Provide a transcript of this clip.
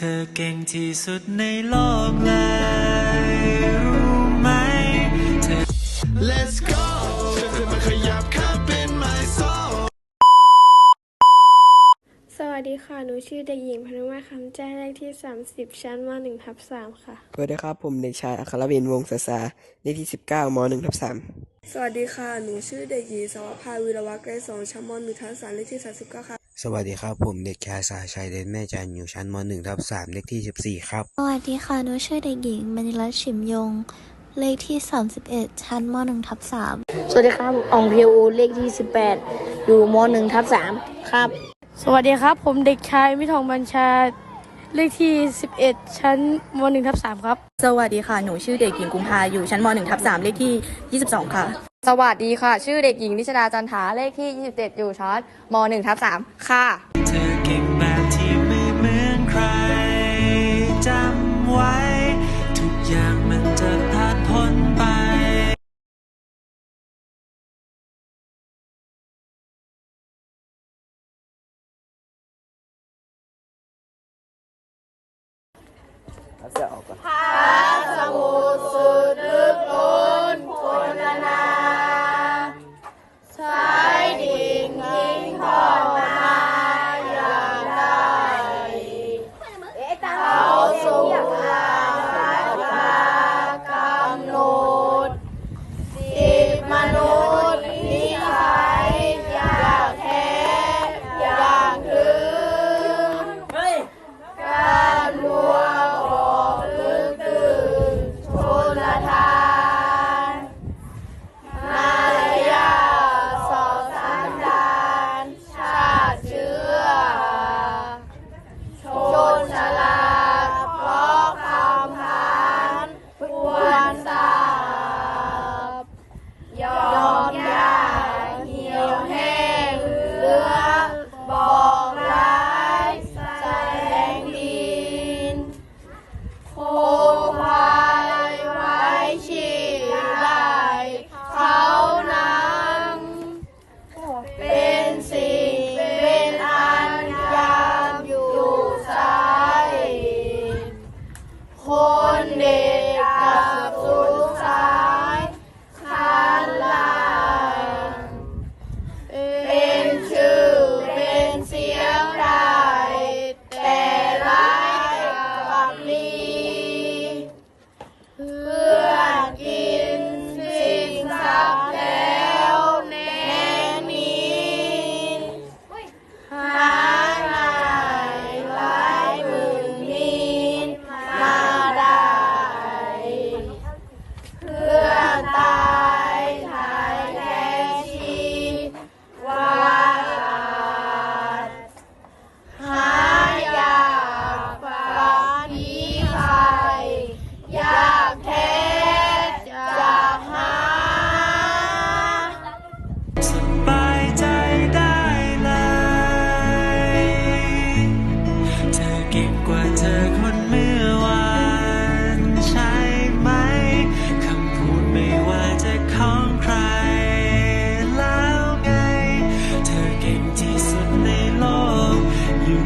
เธอเก่งที่สุดในโลกเลยรู้ไหมเธอ Let's go ฉันจะมาขยับข้ามเป็น my soul สวัสดีค่ะ หนูชื่อเด็กหญิงพนุมาคำแจ้งเลขที่ 30 ชั้นม1ทับ3ค่ะ สวัสดีครับ ผมเด็กชายอัครวินวงศ์ศาสาเลขที่ 19ม1ทับ3สวัสดีค่ะ หนูชื่อเด็กหญิงสวภาวิรวัฒน์ไกรสองชั้นมหนึ่งทับสามเลขที่สามสิบเก้าค่ะ สวัสดีครับ ผมเด็กชายสาชัยเดนแม่จันทร์อยู่ชั้นม .1 ทับ3เลขที่ 14 ครับ สวัสดีค่ะหนูชื่อเด็กหญิงมณีรัตน์ฉิมยง เลขที่ 31 ชั้นม .1 ทับ3สวัสดีครับอองเพียวเลขที่ 18 อยู่ม 1 ทับ3ครับ สวัสดีครับ ผมเด็กชายมิทองบัญชาเลขที่ 11 ชั้นม 1 ทับ3ครับ สวัสดีค่ะ หนูชื่อเด็กหญิงกุมภาอยู่ชั้นม .1 ทับ3เลขที่ 22 ค่ะ สวัสดีค่ะ ชื่อเด็กหญิงนิชดาจันทาเลขที่ 27 อยู่ชั้นม1ทับ3ค่ะ เธอเก่งแบบที่ไม่เหมือนใครจำไว้ ทุกอย่างมันจะผ่านพ้นไปจะออกก่อน Ah. discipline, Lord. You